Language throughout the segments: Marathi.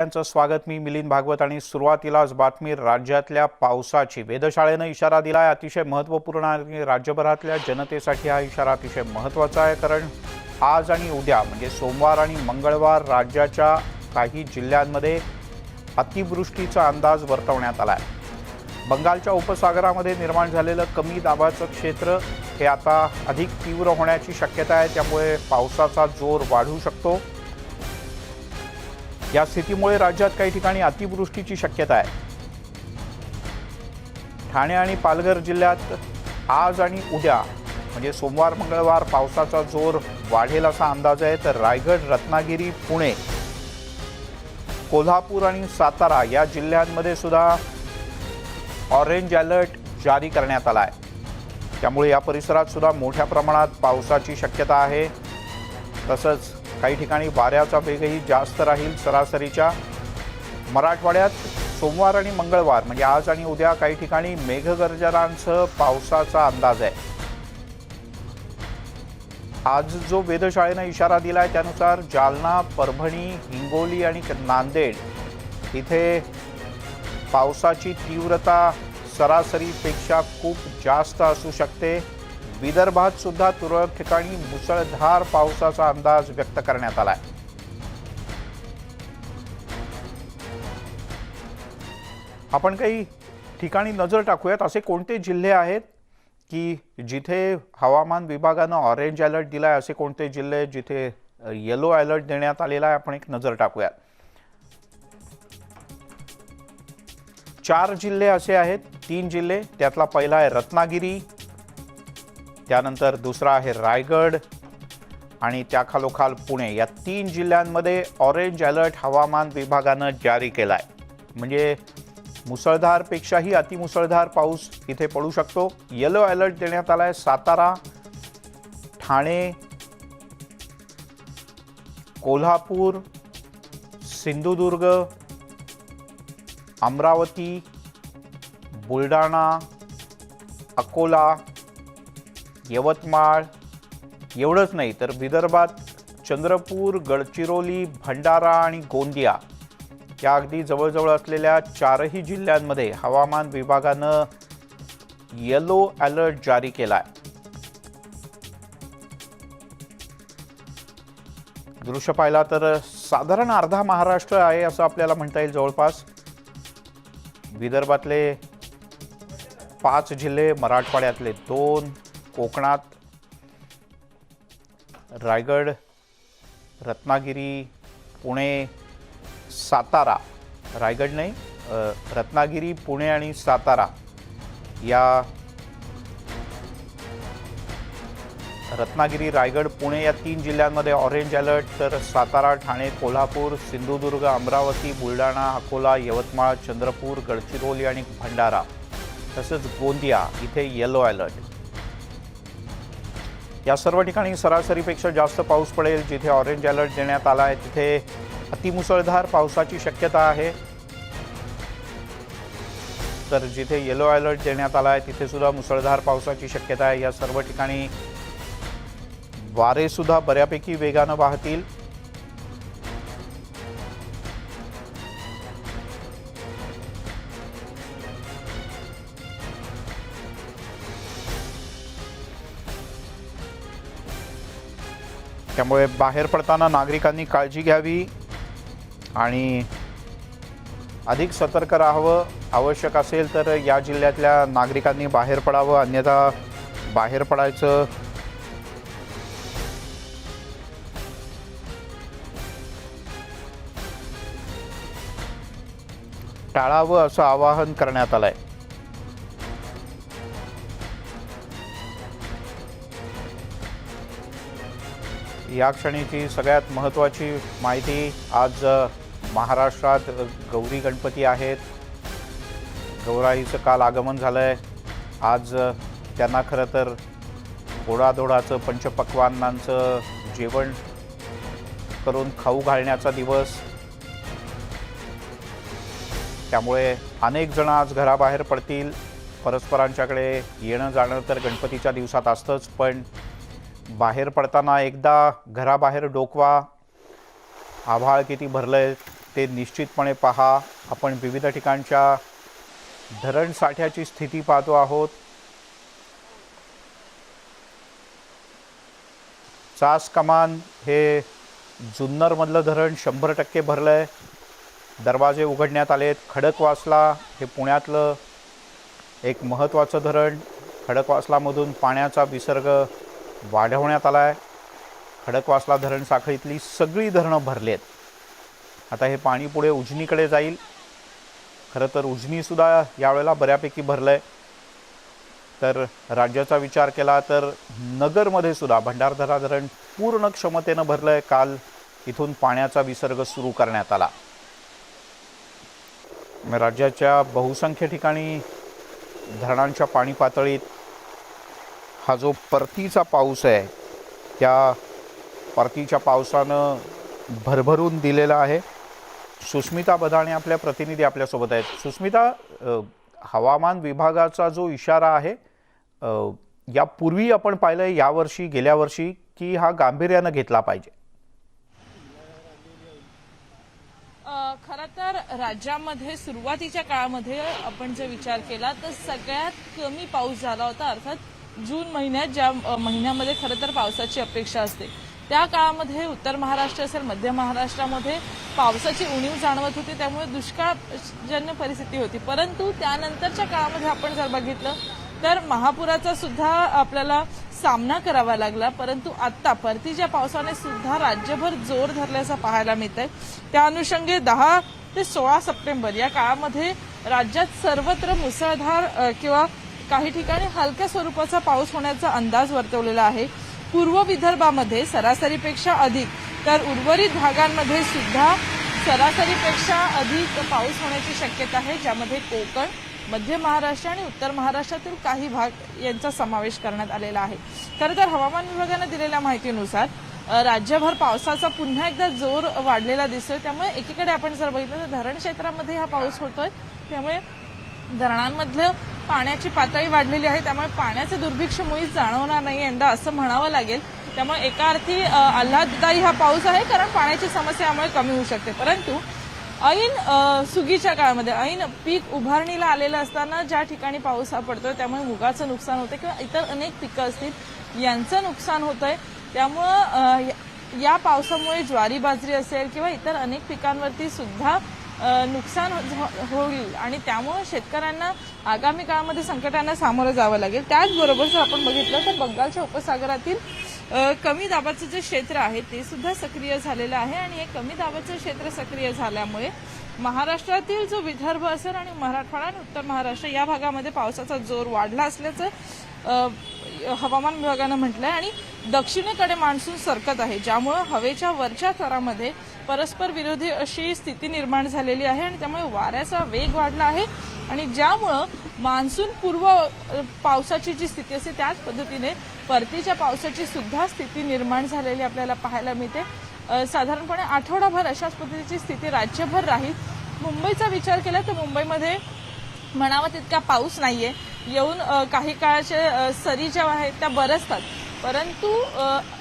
त्यांचं स्वागत. मी मिलिंद भागवत आणि सुरुवातीलाच बातमी राज्यातल्या पावसाची. वेधशाळेनं इशारा दिला आहे अतिशय महत्त्वपूर्ण आणि राज्यभरातल्या जनतेसाठी हा इशारा अतिशय महत्त्वाचा आहे कारण आज आणि उद्या म्हणजे सोमवार आणि मंगळवार राज्याच्या काही जिल्ह्यांमध्ये अतिवृष्टीचा अंदाज वर्तवण्यात आला आहे बंगालच्या उपसागरामध्ये निर्माण झालेलं कमी दाबाचं क्षेत्र हे आता अधिक तीव्र होण्याची शक्यता आहे त्यामुळे पावसाचा जोर वाढू शकतो. या स्थितीमुळे राज्यात काही ठिकाणी अतिवृष्टीची शक्यता आहे. ठाणे आणि पालघर जिल्ह्यात आज आणि उद्या म्हणजे सोमवार मंगळवार पावसाचा जोर वाढेल असा अंदाज आहे. तर रायगड रत्नागिरी पुणे कोल्हापूर आणि सातारा या जिल्ह्यांमध्ये सुद्धा ऑरेंज अलर्ट जारी करण्यात आला आहे. त्यामुळे या परिसरात सुद्धा मोठ्या प्रमाणात पावसाची शक्यता आहे. तसंच काही ठिकाणी वाऱ्याचा वेगही जास्त राहील सरासरीच्या मराठवाड्यात सोमवार आणि मंगळवार म्हणजे आज आणि उद्या काही ठिकाणी मेघगर्जनांसह पावसाचा अंदाज आहे. आज जो वेधशाळेनं इशारा दिला आहे त्यानुसार जालना परभणी हिंगोली आणि नांदेड इथे पावसाची तीव्रता सरासरीपेक्षा खूप जास्त असू शकते. विदर्भात सुद्धा तुरळक ठिकाणी मुसळधार पावसाचा अंदाज व्यक्त करण्यात आला आहे आपण काही ठिकाणी नजर टाकूयात. असे कोणते जिल्हे आहेत की जिथे हवामान विभागानं ऑरेंज अलर्ट दिला आहे असे कोणते जिल्हे जिथे येलो अलर्ट देण्यात आलेला आहे? आपण एक नजर टाकूयात. चार जिल्हे असे आहेत तीन जिल्हे. त्यातला पहिला आहे रत्नागिरी त्यानंतर दुसरा आहे रायगड आणि त्याखालोखाल पुणे. या तीन जिल्ह्यांमध्ये ऑरेंज अलर्ट हवामान विभागानं जारी केला आहे म्हणजे मुसळधारपेक्षाही अतिमुसळधार पाऊस इथे पडू शकतो. येलो अलर्ट देण्यात आला आहे सातारा ठाणे कोल्हापूर सिंधुदुर्ग अमरावती बुलढाणा अकोला यवतमाळ. एवढंच नाही तर विदर्भात चंद्रपूर गडचिरोली भंडारा आणि गोंदिया या अगदी जवळजवळ असलेल्या चारही जिल्ह्यांमध्ये हवामान विभागानं येलो अलर्ट जारी केला आहे दृश्य पाहिला तर साधारण अर्धा महाराष्ट्र आहे असं आपल्याला म्हणता येईल जवळपास. विदर्भातले पाच जिल्हे मराठवाड्यातले दोन कोकणात रायगड रत्नागिरी पुणे सातारा. रायगड नाही रत्नागिरी पुणे आणि सातारा या रत्नागिरी रायगड पुणे या तीन जिल्ह्यांमध्ये ऑरेंज अलर्ट तर सातारा ठाणे कोल्हापूर सिंधुदुर्ग अमरावती बुलढाणा अकोला यवतमाळ चंद्रपूर गडचिरोली आणि भंडारा तसंच गोंदिया इथे येलो अलर्ट या सर्व ठिकाणी सरासरीपेक्षा जास्त पाऊस पडेल. जिथे ऑरेंज अलर्ट देण्यात आला आहे तिथे अतिमुसळधार पावसाची शक्यता आहे. तर जिथे येलो अलर्ट देण्यात आला आहे तिथे सुद्धा मुसळधार पावसाची शक्यता आहे. या सर्व ठिकाणी वारेसुद्धा बऱ्यापैकी वेगानं वाहतील. त्यामुळे बाहेर पडताना नागरिकांनी काळजी घ्यावी आणि अधिक सतर्क राहावं. आवश्यक असेल तर या जिल्ह्यातल्या नागरिकांनी बाहेर पडावं अन्यथा बाहेर पडायचं. टाळावं असं आवाहन करण्यात आलं आहे या क्षणीची सगळ्यात महत्त्वाची माहिती आज महाराष्ट्रात गौरी गणपती आहेत. गौराईचं काल आगमन झालं आहे आज त्यांना खरं तर गोडाधोडाचं पंचपक्वान्नांचं जेवण करून खाऊ घालण्याचा दिवस. त्यामुळे अनेक जण आज घराबाहेर पडतील. परस्परांच्याकडे येणं जाणं तर गणपतीच्या दिवसात असतंच पण बाहेर पडताना एकदा घराबाहेर डोकवा आभाळ किती भरलंय ते निश्चितपणे पहा. आपण विविध ठिकाणच्या धरण साठ्याची स्थिती पाहतो आहोत. चास कमान हे जुन्नरमधलं धरण शंभर टक्के भरलं आहे दरवाजे उघडण्यात आलेत. खडकवासला हे पुण्यातलं एक महत्त्वाचं धरण. खडकवासलामधून पाण्याचा विसर्ग वाढवण्यात आला आहे खडकवासला धरण साखळीतली सगळी धरणं भरली आहेत आता हे पाणी पुढे उजनीकडे जाईल. खरं तर उजनीसुद्धा यावेळेला बऱ्यापैकी भरलं आहे तर राज्याचा विचार केला तर नगरमध्ये सुद्धा भंडारदरा धरण पूर्ण क्षमतेनं भरलं आहे काल इथून पाण्याचा विसर्ग सुरू करण्यात आला. राज्याच्या बहुसंख्य ठिकाणी धरणांच्या पाणी पातळीत हा जो परतीचा पाऊस आहे त्या परतीच्या पावसानं भरभरून दिलेला आहे. सुस्मिता बदाणे आपल्या प्रतिनिधी आपल्यासोबत आहेत. सुस्मिता हवामान विभागाचा जो इशारा आहे यापूर्वी आपण पाहिलं यावर्षी गेल्या वर्षी की हा गांभीर्यानं घेतला पाहिजे. खरं तर राज्यामध्ये सुरुवातीच्या काळामध्ये आपण जर विचार केला तर सगळ्यात कमी पाऊस झाला होता अर्थात जून महिन्यात ज्या महिन्यामध्ये खरं तर पावसाची अपेक्षा असते. त्या काळामध्ये उत्तर महाराष्ट्र असेल मध्य महाराष्ट्रामध्ये पावसाची उणीव जाणवत होती त्यामुळे दुष्काळजन्य परिस्थिती होती. परंतु त्यानंतरच्या काळामध्ये आपण जर बघितलं तर महापुराचा सुद्धा आपल्याला सामना करावा लागला. परंतु आता परतीच्या पावसाने सुद्धा राज्यभर जोर धरल्याचं पाहायला मिळत आहे त्या अनुषंगे दहा ते सोळा सप्टेंबर या काळामध्ये राज्यात सर्वत्र मुसळधार किंवा काही ठिकाणी हलक्या स्वरूपाचा पाऊस होण्याचा अंदाज वर्तवलेला आहे. पूर्व विदर्भामध्ये सरासरीपेक्षा अधिक तर उर्वरित भागांमध्ये सुद्धा सरासरीपेक्षा अधिक पाऊस होण्याची शक्यता आहे ज्यामध्ये कोकण मध्य महाराष्ट्र आणि उत्तर महाराष्ट्रातील काही भाग यांचा समावेश करण्यात आलेला आहे. खरं तर हवामान विभागानं दिलेल्या माहितीनुसार राज्यभर पावसाचा पुन्हा एकदा जोर वाढलेला दिसतोय. त्यामुळे एकीकडे आपण जर बघितलं तर धरण क्षेत्रामध्ये हा पाऊस होतोय. त्यामुळे धरणांमधलं पाण्याची पातळी वाढलेली आहे त्यामुळे पाण्याचं दुर्भिक्ष मुळीच जाणवणार नाही यंदा असं म्हणावं लागेल. त्यामुळे एका अर्थी आल्हाददायी हा पाऊस आहे कारण पाण्याची समस्या यामुळे कमी होऊ शकते. परंतु ऐन सुगीच्या काळामध्ये ऐन पीक उभारणीला आलेलं असताना ज्या ठिकाणी पाऊस हा पडतोय त्यामुळे मुगाचं नुकसान होतं किंवा इतर अनेक पिकं असतील यांचं नुकसान होतंय. त्यामुळं या- या पावसामुळे ज्वारी बाजरी असेल किंवा इतर अनेक पिकांवरती सुद्धा नुकसान हो-, हो-, होईल. आणि त्यामुळे शेतकऱ्यांना आगामी काळामध्ये संकटांना सामोरं जावं लागेल. त्याचबरोबर जर आपण बघितलं तर बंगालच्या उपसागरातील कमी दाबाचं जे क्षेत्र आहे ते सुद्धा सक्रिय झालेलं आहे. आणि हे कमी दाबाचं क्षेत्र सक्रिय झाल्यामुळे महाराष्ट्रातील जो विदर्भ असेल आणि मराठवाडा आणि उत्तर महाराष्ट्र या भागामध्ये पावसाचा जोर वाढला असल्याचं हवामान विभागानं म्हटलं आहे आणि दक्षिणेकडे मान्सून सरकत आहे. ज्यामुळं हवेच्या वरच्या थरामध्ये परस्पर विरोधी अशी स्थिती निर्माण झालेली आहे आणि त्यामुळे वाऱ्याचा वेग वाढला आहे. आणि ज्यामुळं मान्सून पूर्व पावसाची जी स्थिती असते त्याच पद्धतीने परतीच्या पावसाची सुद्धा स्थिती निर्माण झालेली आपल्याला पाहायला मिळते. साधारणपणे आठवडाभर अशाच पद्धतीची स्थिती राज्यभर राहील. मुंबईचा विचार केला तर मुंबईमध्ये म्हणावा तितका पाऊस नाहीये. येऊन काही काळाचे सरी ज्या आहेत त्या बरसतात. परंतु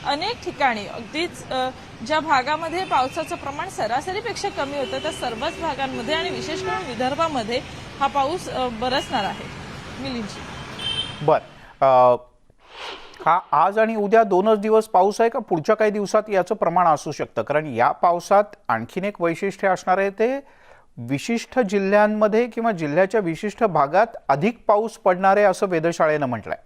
अनेक ठिकाणी अगदीच ज्या भागामध्ये पावसाचं प्रमाण सरासरीपेक्षा कमी होतं त्या सर्वच भागांमध्ये आणि विशेष करून विदर्भामध्ये हा पाऊस बरसणार आहे. मिलिंदजी. बर. हा आज आणि उद्या दोनच दिवस पाऊस आहे का? पुढच्या काही दिवसात याचं प्रमाण असू शकतं. कारण या पावसात आणखीन एक वैशिष्ट्य असणार आहे ते विशिष्ट जिल्ह्यांमध्ये किंवा जिल्ह्याच्या विशिष्ट भागात अधिक पाऊस पडणार आहे असं वेधशाळेनं म्हटलंय.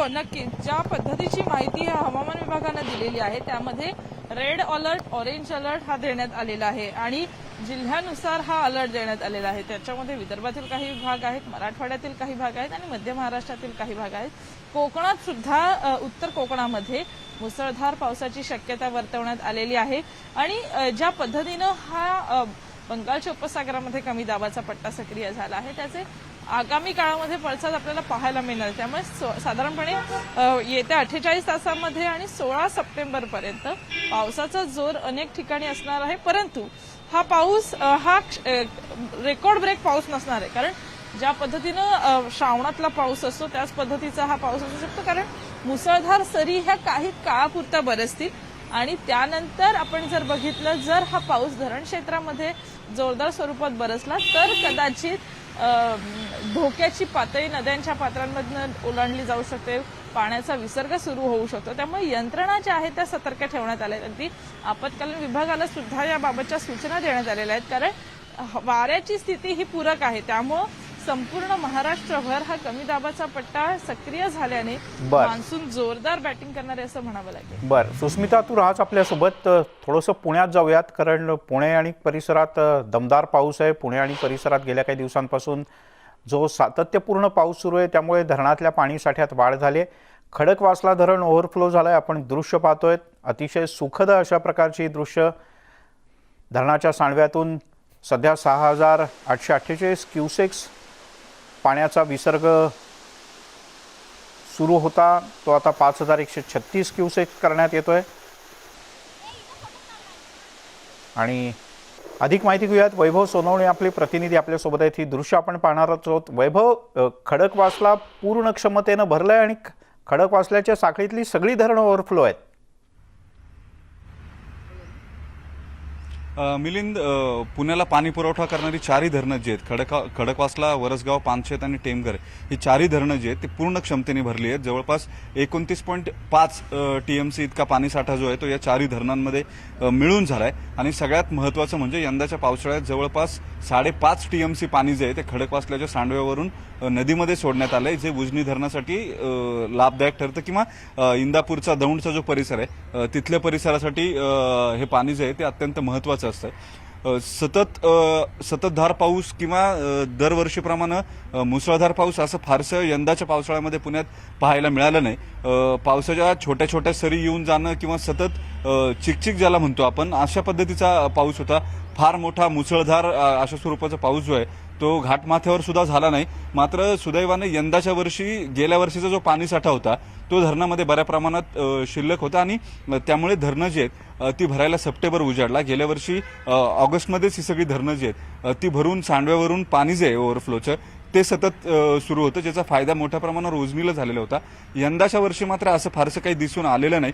हो नक्की ज्या पद्धतीची माहिती हवामान विभागानं दिलेली आहे त्यामध्ये रेड अलर्ट ऑरेंज अलर्ट हा देण्यात आलेला आहे आणि जिल्ह्यानुसार हा अलर्ट देण्यात आलेला आहे. त्याच्यामध्ये विदर्भातील काही भाग आहेत मराठवाड्यातील काही भाग आहेत आणि मध्य महाराष्ट्रातील काही भाग आहेत. कोकणात सुद्धा उत्तर कोकणामध्ये मुसळधार पावसाची शक्यता वर्तवण्यात आलेली आहे आणि ज्या पद्धतीनं हा बंगालच्या उपसागरामध्ये कमी दाबाचा पट्टा सक्रिय झाला आहे त्याचे आगामी काळामध्ये पडसाद आपल्याला पाहायला मिळणार. त्यामुळे साधारणपणे येत्या अठ्ठेचाळीस तासामध्ये आणि सोळा सप्टेंबर पर्यंत पावसाचा जोर अनेक ठिकाणी असणार आहे. परंतु हा पाऊस हा क्ष- रेकॉर्ड ब्रेक पाऊस नसणार आहे. कारण ज्या पद्धतीनं श्रावणातला पाऊस असतो त्याच पद्धतीचा हा पाऊस असू शकतो. कारण मुसळधार सरी ह्या काही काळापुरत्या बरसतील आणि त्यानंतर आपण जर बघितलं जर हा पाऊस धरण क्षेत्रामध्ये जोरदार स्वरूपात बरसला तर कदाचित धोक्याची पातळी नद्यांच्या पात्रांमधनं ओलांडली जाऊ शकते. पाण्याचा विसर्ग सुरू होऊ शकतो. त्यामुळे यंत्रणा ज्या आहेत त्या सतर्क ठेवण्यात आल्या आहेत. अगदी आपत्कालीन विभागाला सुद्धा याबाबतच्या सूचना देण्यात आलेल्या आहेत. कारण वाऱ्याची स्थिती ही पूरक आहे. त्यामुळं संपूर्ण महाराष्ट्रभर हा कमी दाबाचा पट्टा सक्रिय झाल्याने बर. मान्सून जोरदार बॅटिंग करणार आहे असं म्हणावं लागेल. बरं. सुस्मिता तू राहाच आपल्यासोबत. अ, थोडंसं पुण्यात जाऊयात कारण पुणे आणि परिसरात अ, दमदार पाऊस आहे. पुणे आणि परिसरात गेल्या काही दिवसांपासून जो सातत्यपूर्ण पाऊस सुरू आहे त्यामुळे धरणातल्या पाणीसाठ्यात वाढ झाली आहे. खडकवासला धरण ओव्हरफ्लो झालं आहे आपण दृश्य पाहतोय. अतिशय सुखद अशा प्रकारची दृश्य धरणाच्या सांडव्यातून सध्या सहा हजार आठशे अठ्ठेचाळीस क्युसेक्स पाण्याचा विसर्ग सुरू होता. तो आता पाच हजार एकशे छत्तीस क्युसेक करण्यात येतो आहे आणि अधिक माहिती घेऊयात. वैभव सोनवणे आपले प्रतिनिधी आपल्यासोबत आहेत. ही दृश्य आपण पाहणार आहोत. वैभव खडकवासला पूर्ण क्षमतेनं भरलं आहे आणि खडकवासल्याच्या साखळीतली सगळी धरणं ओव्हरफ्लो आहेत. मिलिंद पुण्याला पाणी पुरवठा करणारी चारही धरणं जी आहेत खडका खडकवासला वरसगाव पानशेत आणि टेमघर ही चारही धरणं जी आहेत ती पूर्ण क्षमतेने भरली आहेत. जवळपास एकोणतीस पॉईंट पाच टी एम सी इतका पाणीसाठा जो आहे तो या चारही धरणांमध्ये मिळून झाला आहे आणि सगळ्यात महत्त्वाचं म्हणजे यंदाच्या पावसाळ्यात जवळपास साडेपाच टी एम सी पाणी जे आहे ते खडकवासल्याच्या सांडव्यावरून नदीमध्ये सोडण्यात आलंय जे उजनी धरणासाठी लाभदायक ठरतं किंवा इंदापूरचा दौंडचा जो परिसर आहे तिथल्या परिसरासाठी हे पाणी जे आहे ते अत्यंत महत्त्वाचं असतं सतत सततधार पाऊस किंवा दरवर्षीप्रमाणे मुसळधार पाऊस असं फारसं यंदाच्या पावसाळ्यामध्ये पुण्यात पाहायला मिळालं नाही. पावसाच्या छोट्या छोट्या सरी येऊन जाणं किंवा सतत चिकचिक ज्याला म्हणतो आपण अशा पद्धतीचा पाऊस होता. फार मोठा मुसळधार अशा स्वरूपाचा पाऊस जो आहे तो घाटमाथ्यावर सुद्धा झाला नाही. मात्र सुदैवाने यंदाच्या वर्षी गेल्या वर्षीचा जो पाणीसाठा होता तो धरणामध्ये बऱ्या प्रमाणात शिल्लक होता आणि त्यामुळे धरणं जी आहेत ती भरायला सप्टेंबर उजाडला. गेल्या वर्षी ऑगस्टमध्येच ही सगळी धरणं जी आहेत ती भरून सांडव्यावरून पाणी जे आहे ओव्हरफ्लोचं ते सतत सुरू होतं ज्याचा फायदा मोठ्या प्रमाणावर उजमीला झालेला होता. यंदाच्या वर्षी मात्र असं फारसं काही दिसून आलेलं नाही.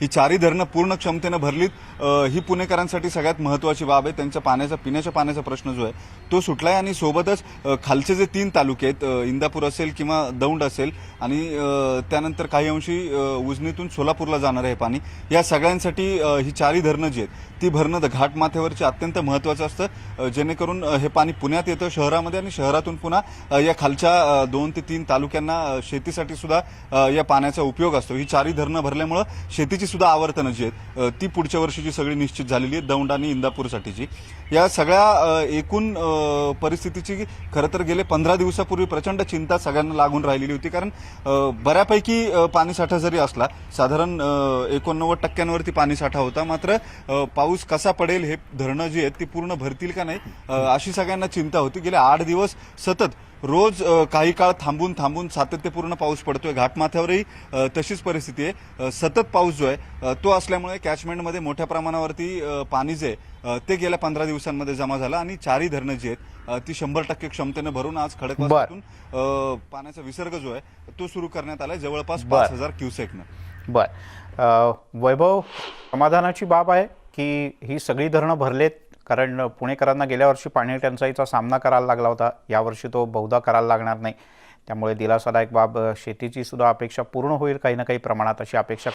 ही चारही धरणं पूर्ण क्षमतेनं भरलीत. ही पुणेकरांसाठी सगळ्यात महत्वाची बाब आहे. त्यांच्या पाण्याचा पिण्याच्या पाण्याचा प्रश्न जो आहे तो सुटलाय आणि सोबतच खालचे जे तीन तालुके आहेत इंदापूर असेल किंवा दौंड असेल आणि त्यानंतर काही अंशी उजनीतून सोलापूरला जाणार आहे पाणी या सगळ्यांसाठी ही चारही धरणं जी आहेत ती भरणं द- घाटमाथ्यावरची अत्यंत महत्वाचं असतं. जेणेकरून हे पाणी पुण्यात येतं शहरामध्ये आणि शहरातून पुन्हा या खालच्या दोन ते तीन तालुक्यांना शेतीसाठी सुद्धा या पाण्याचा उपयोग असतो. ही चारही धरणं भरल्यामुळं शेतीची सुद्धा आवर्तनं जी आहेत ती पुढच्या वर्षीची सगळी निश्चित झालेली आहे दौंड आणि इंदापूरसाठीची. या सगळ्या एकूण परिस्थितीची खरं तर गेले पंधरा दिवसापूर्वी प्रचंड चिंता सगळ्यांना लागून राहिलेली होती. कारण बऱ्यापैकी पाणीसाठा जरी असला साधारण एकोणनव्वद टक्क्यांवरती पाणीसाठा होता. मात्र पाऊस कसा पडेल हे धरणं जी आहेत ती पूर्ण भरतील का नाही अशी सगळ्यांना चिंता होती. गेले आठ दिवस सतत रोज काही काळ थांबून थांबून सातत्यपूर्ण पाऊस पडतोय घाटमाथ्यावरही तशीच परिस्थिती आहे. सतत पाऊस जो आहे तो असल्यामुळे कॅचमेंटमध्ये मोठ्या प्रमाणावरती पाणी जे ते गेल्या पंधरा दिवसांमध्ये जमा झालं आणि चारही धरणं जी आहेत ती शंभर टक्के क्षमतेनं भरून आज अ, पाण्याचा विसर्ग जो आहे तो सुरू करण्यात आलाय. जवळपास. पाच हजार क्युसेकनं. बर. वैभव समाधानाची बाब आहे की ही सगळी धरणं भरलेत कारण पुणेकरांना गेल्या वर्षी पाणी टंचाईचा सामना करायला लागला होता. यावर्षी तो बहुधा करायला लागणार नाही. त्यामुळे दिलासादायक बाब शेतीची सुद्धा अपेक्षा पूर्ण होईल काही ना काही प्रमाणात अशी अपेक्षा